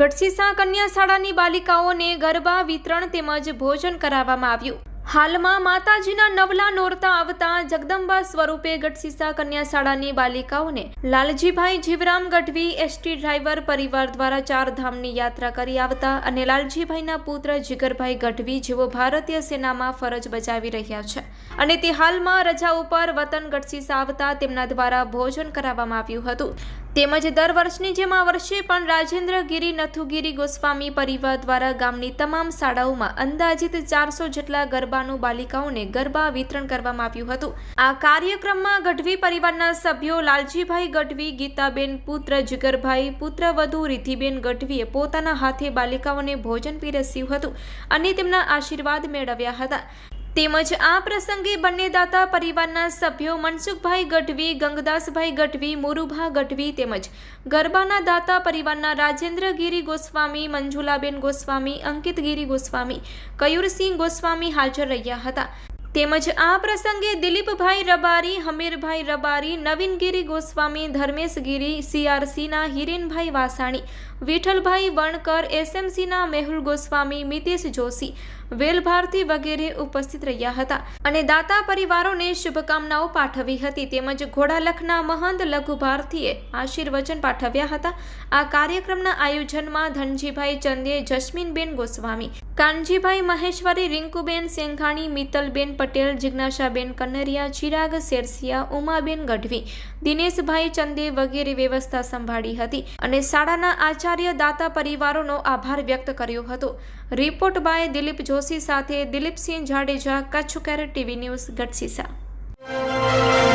ગઢસીસા કન્યા શાળાની બાલિકાઓને ગરબા, વિતરણ તેમજ ભોજન કરાવવામાં આવ્યું. હાલમાં માતાજીના નવલા નોરતા આવતા જગદંબા સ્વરૂપે ગઢસીસા કન્યા શાળાની બાલિકાઓને લાલજીભાઈ જીવરામ ગઢવી, એસટી ડ્રાઈવર પરિવાર દ્વારા ચાર ધામની યાત્રા કરી આવતા અને લાલજીભાઈના પુત્ર જીગરભાઈ ગઢવી જેઓ ભારતીય સેનામાં ફરજ બજાવી રહ્યા છે. અને તે હાલમાં રજા ઉપર વતન ગઢસીસા આવતા તેમના દ્વારા ભોજન કરાવવામાં આવ્યું હતું. તેમજ દર વર્ષની જેમ આ વર્ષે પણ રાજેન્દ્રગીરી, નથુગીરી, ગોસ્વામી પરિવાર દ્વારા ગામની તમામ શાળાઓમાં અંદાજિત ચારસો જેટલા ગરબાનું બાલિકાઓને ગરબા વિતરણ કરવામાં આવ્યું હતું. આ કાર્યક્રમમાં ગઢવી પરિવારના સભ્યો લાલજીભાઈ ગઢવી, ગીતાબેન, પુત્ર જીગરભાઈ પુત્રવધુ રિધિબેન ગઢવીએ પોતાના હાથે બાલિકાઓને ભોજન પીરસ્યું હતું અને તેમના આશીર્વાદ મેળવ્યા હતા. તેમજ આ પ્રસંગે બંને દાતા પરિવારના સભ્યો મનસુખભાઈ ગઢવી, ગંગદાસભાઈ ગઢવી, મોરુભા ગઢવી તેમજ ગરબાના દાતા પરિવારના રાજેન્દ્ર ગીરી ગોસ્વામી, મંજુલાબેન ગોસ્વામી અંકિત ગીરી ગોસ્વામી, કયુરસિંહ ગોસ્વામી હાજર રહ્યા હતા. તેમજ આ પ્રસંગે દિલીપભાઈ રબારી, હમીરભાઈ રબારી, નવીનગીરી ગોસ્વામી, ધર્મેશગીરી, સીઆરસીના હિરેનભાઈ વાસાણી, વિઠ્ઠલભાઈ વણકર, એસએમસીના મેહુલ ગોસ્વામી, મિતેશ જોશી વેલભારતી વગેરે ઉપસ્થિત રહ્યા હતા અને દાતા પરિવારોને શુભકામનાઓ પાઠવી હતી. તેમજ ઘોડાલખના મહંત લઘુ ભારતીએ આશીર્વચન પાઠવ્યા હતા. આ કાર્યક્રમના આયોજનમાં ધનજીભાઈ ચંદે, જસ્મીનબેન ગોસ્વામી, કાનજીભાઈ મહેશ્વરી, રિંકુબેન સેંઘાણી, મિત્તલબેન પટેલ જિજ્ઞાસાબેન કન્નરિયા, ચિરાગ શેરસિયા, ઉમાબેન ગઢવી, દિનેશભાઈ ચંદે વગેરે વ્યવસ્થા સંભાળી હતી અને શાળાના આચાર્ય દાતા પરિવારોનો આભાર વ્યક્ત કર્યો હતો. રિપોર્ટ બાય દિલીપ જોશી સાથે Dilipsinh Jadeja Kutch care TV news Gadhsisa